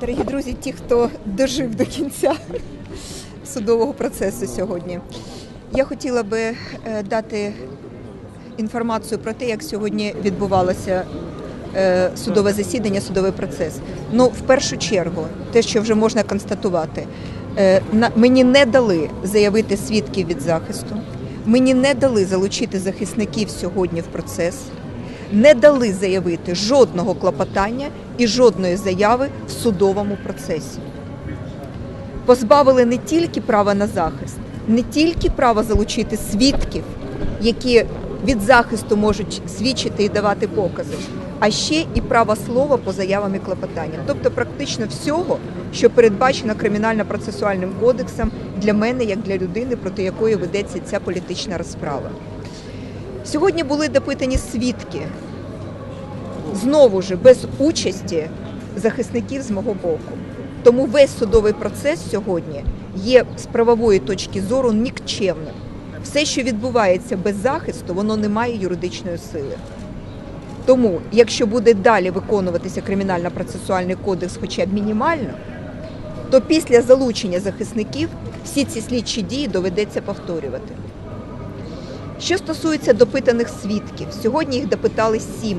Дорогі друзі, ті, хто дожив до кінця судового процесу сьогодні, я хотіла би е, дати інформацію про те, як сьогодні відбувалося е, судове засідання, судовий процес. Ну, в першу чергу, те, що вже можна констатувати, е, мені не дали заявити свідків від захисту, мені не дали залучити захисників сьогодні в процес не дали заявити жодного клопотання і жодної заяви в судовому процесі. Позбавили не тільки права на захист, не тільки права залучити свідків, які від захисту можуть свідчити і давати покази, а ще і права слова по заявам і клопотанням. Тобто практично всього, що передбачено кримінально-процесуальним кодексом для мене, як для людини, проти якої ведеться ця політична розправа. Сьогодні були допитані свідки, знову ж без участі захисників з мого боку. Тому весь судовий процес сьогодні є з правової точки зору нікчемним. Все, що відбувається без захисту, воно не має юридичної сили. Тому, якщо буде далі виконуватися кримінально-процесуальний кодекс, хоча б мінімально, то після залучення захисників всі ці слідчі дії доведеться повторювати. Що стосується допитаних свідків, сьогодні їх допитали сім.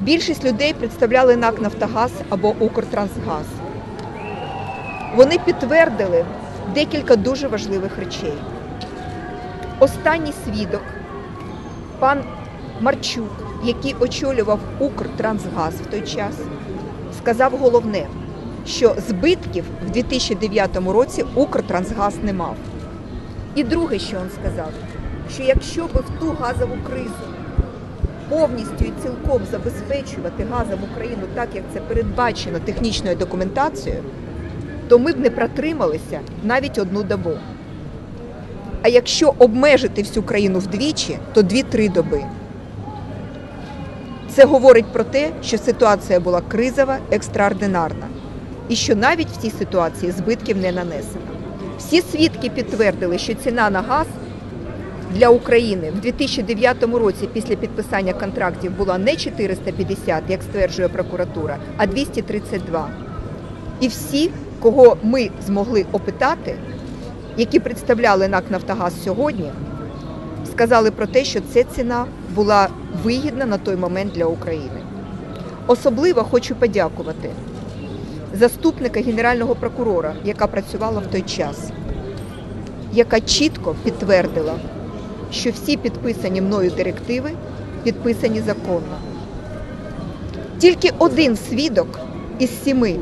Більшість людей представляли НАК Нафтогаз або Укртрансгаз. Вони підтвердили декілька дуже важливих речей. Останній свідок, пан Марчук, який очолював Укртрансгаз в той час, сказав головне, що збитків в 2009 році Укртрансгаз не мав. І друге, що він сказав, що якщо би в ту газову кризу повністю і цілком забезпечувати газом Україну так, як це передбачено технічною документацією, то ми б не протрималися навіть одну добу. А якщо обмежити всю країну вдвічі, то дві-три доби. Це говорить про те, що ситуація була кризова, екстраординарна, і що навіть в цій ситуації збитків не нанесено. Всі свідки підтвердили, що ціна на газ для України в 2009 році після підписання контрактів була не 450, як стверджує прокуратура, а 232. І всі, кого ми змогли опитати, які представляли НАК Нафтогаз сьогодні, сказали про те, що ця ціна була вигідна на той момент для України. Особливо хочу подякувати заступника генерального прокурора, яка працювала в той час, яка чітко підтвердила, що всі підписані мною директиви підписані законно. Тільки один свідок із сіми,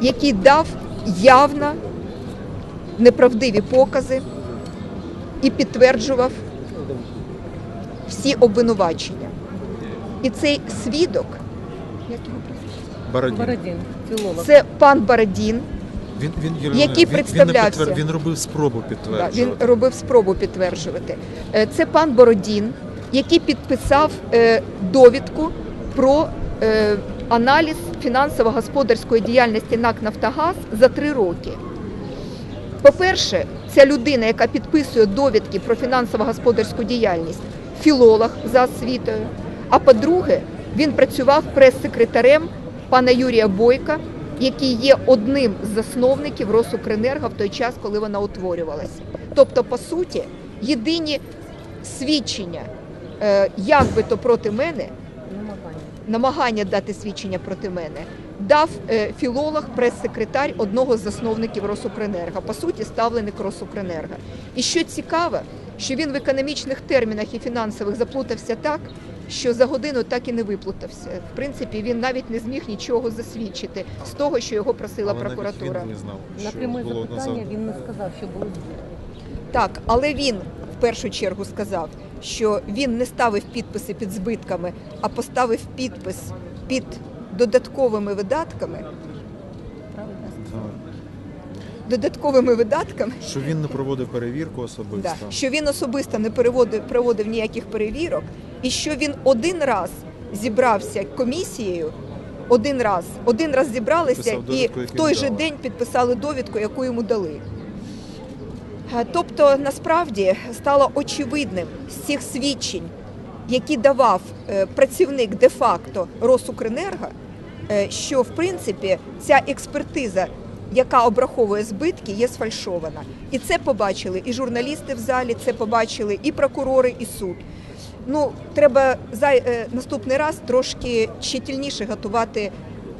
який дав явно неправдиві покази і підтверджував всі обвинувачення. І цей свідок, як його прізвище? Бородін. Бородін, філолог. це пан Бородін, Він, він, Який він, він, не підтвер- він робив спробу Да, він робив спробу підтверджувати. Е, Це пан Бородін, який підписав е, довідку про е, аналіз фінансово-господарської діяльності НАК Нафтогаз за три роки. По-перше, ця людина, яка підписує довідки про фінансово-господарську діяльність, філолог за освітою. А по-друге, він працював прес-секретарем пана Юрія Бойка, який є одним з засновників Росукренерго в той час, коли вона утворювалася. Тобто, по суті, єдині свідчення, е, як би то проти мене, Намагання. дати свідчення проти мене, дав е, філолог, прес-секретар одного з засновників Росукренерго, по суті, ставленик Росукренерго. І що цікаво, що він в економічних термінах і фінансових заплутався так, що за годину так і не виплутався. В принципі, він навіть не зміг нічого засвідчити з того, що його просила Але навіть прокуратура. Він не знав, На що пряме було запитання назавжди. він не сказав, що були збитки. Так, але він в першу чергу сказав, що він не ставив підписи під збитками, а поставив підпис під додатковими видатками. Правильно? Додатковими видатками, Що він не проводив перевірку особисто. да, що він особисто не переводив, проводив ніяких перевірок, і що він один раз зібрався комісією, один раз, один раз зібралися і в той же дали. день підписали довідку, яку йому дали. Е, Тобто, насправді стало очевидним з цих свідчень які давав е, працівник де-факто Росукренерго, е, що в принципі ця експертиза, яка обраховує збитки, є сфальшована. І це побачили і журналісти в залі, це побачили і прокурори, і суд. Ну, треба за е, наступний раз трошки щительніше готувати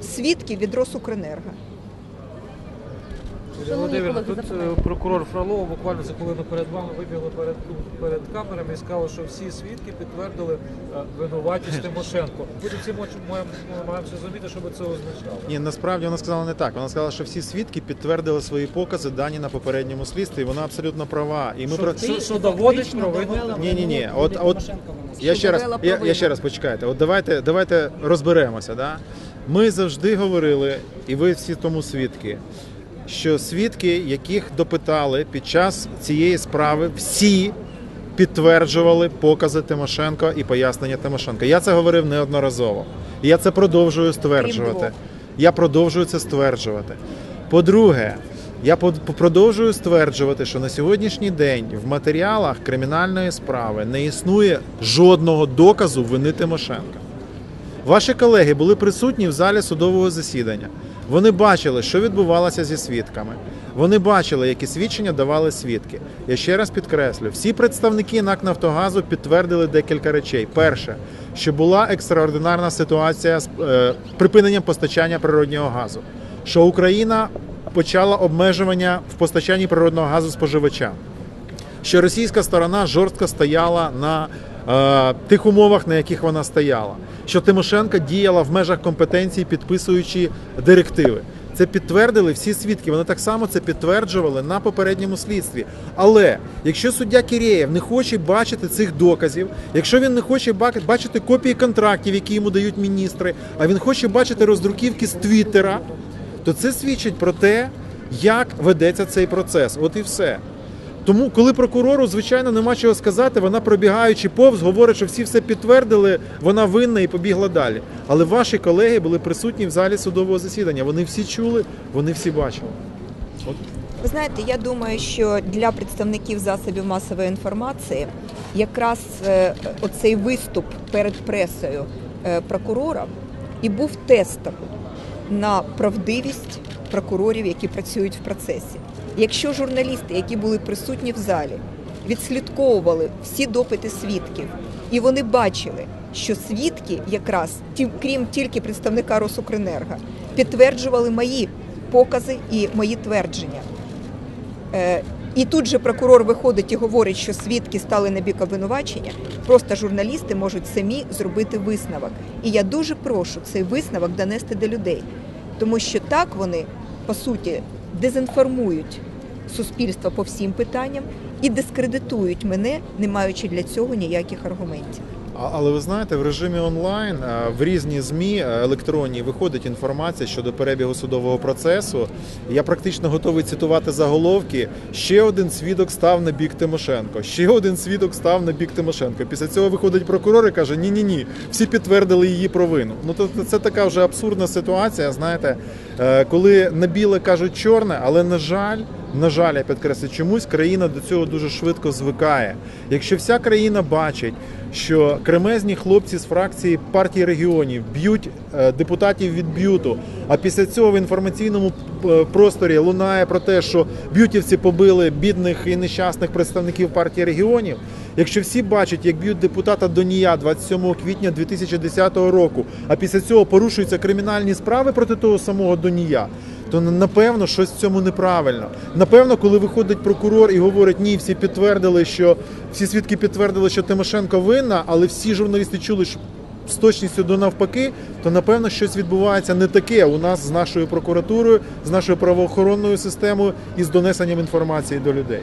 свідків від Росукренерго. Колеги, тут е, прокурор Фролова буквально за хвилину перед вами вибігла перед, перед камерами і сказала, що всі свідки підтвердили е, винуватість Тимошенко. Ми всі маємо маємо зрозуміти, що би це означало. Ні, насправді вона сказала не так. Вона сказала, що всі свідки підтвердили свої покази, дані на попередньому слідстві. і Вона абсолютно права. І ми що, про що, що доводить провину. Ні, ні, ні. От, от я ще раз, я, я ще раз почекайте. От давайте, давайте розберемося. Да? Ми завжди говорили, і ви всі тому свідки, що свідки, яких допитали під час цієї справи, всі підтверджували покази Тимошенко і пояснення Тимошенко. Я це говорив неодноразово. І я це продовжую стверджувати. Я продовжую це стверджувати. По-друге, я продовжую стверджувати, що на сьогоднішній день в матеріалах кримінальної справи не існує жодного доказу вини Тимошенка. Ваші колеги були присутні в залі судового засідання. Вони бачили, що відбувалося зі свідками. Вони бачили, які свідчення давали свідки. Я ще раз підкреслю: всі представники НАК Нафтогазу підтвердили декілька речей. Перше, що була екстраординарна ситуація з е, припиненням постачання природнього газу, що Україна почала обмежування в постачанні природного газу споживачам що російська сторона жорстко стояла на тих умовах, на яких вона стояла, що Тимошенко діяла в межах компетенції, підписуючи директиви. Це підтвердили всі свідки. Вони так само це підтверджували на попередньому слідстві. Але якщо суддя Кірєєв не хоче бачити цих доказів, якщо він не хоче бачити копії контрактів, які йому дають міністри, а він хоче бачити роздруківки з Твіттера, то це свідчить про те, як ведеться цей процес. От і все. Тому, коли прокурору, звичайно, нема чого сказати, вона пробігаючи повз, говорить, що всі все підтвердили, вона винна і побігла далі. Але ваші колеги були присутні в залі судового засідання. Вони всі чули, вони всі бачили. Ви знаєте, я думаю, що для представників засобів масової інформації якраз е, оцей виступ перед пресою е, прокурора і був тестом на правдивість прокурорів, які працюють в процесі. Якщо журналісти, які були присутні в залі, відслідковували всі допити свідків, і вони бачили, що свідки, якраз крім тільки представника Росукренерго, підтверджували мої покази і мої твердження. Е, І тут же прокурор виходить і говорить, що свідки стали на бік обвинувачення. Просто журналісти можуть самі зробити висновок. І я дуже прошу цей висновок донести до людей, тому що так вони по суті дезінформують суспільство по всім питанням і дискредитують мене, не маючи для цього ніяких аргументів. Але ви знаєте, в режимі онлайн е, в різні змі е, електронні виходить інформація щодо перебігу судового процесу. Я практично готовий цитувати заголовки. Ще один свідок став на бік Тимошенко. Ще один свідок став на бік Тимошенко. Після цього виходить прокурор і каже: Ні, ні, ні, всі підтвердили її провину. Ну то це така вже абсурдна ситуація. Знаєте, е, коли на біле кажуть чорне, але на жаль. На жаль, я підкреслю, чомусь країна до цього дуже швидко звикає. Якщо вся країна бачить, що кремезні хлопці з фракції партії регіонів б'ють е, депутатів від б'юту, а після цього в інформаційному е, просторі лунає про те, що б'ютівці побили бідних і нещасних представників партії регіонів. Якщо всі бачать, як б'ють депутата Донія 27 квітня 2010 року, а після цього порушуються кримінальні справи проти того самого Донія, то напевно щось в цьому неправильно. Напевно, коли виходить прокурор і говорить, ні, всі підтвердили, що всі свідки підтвердили, що Тимошенко винна, але всі журналісти чули, що з точністю до навпаки, то напевно щось відбувається не таке у нас з нашою прокуратурою, з нашою правоохоронною системою і з донесенням інформації до людей.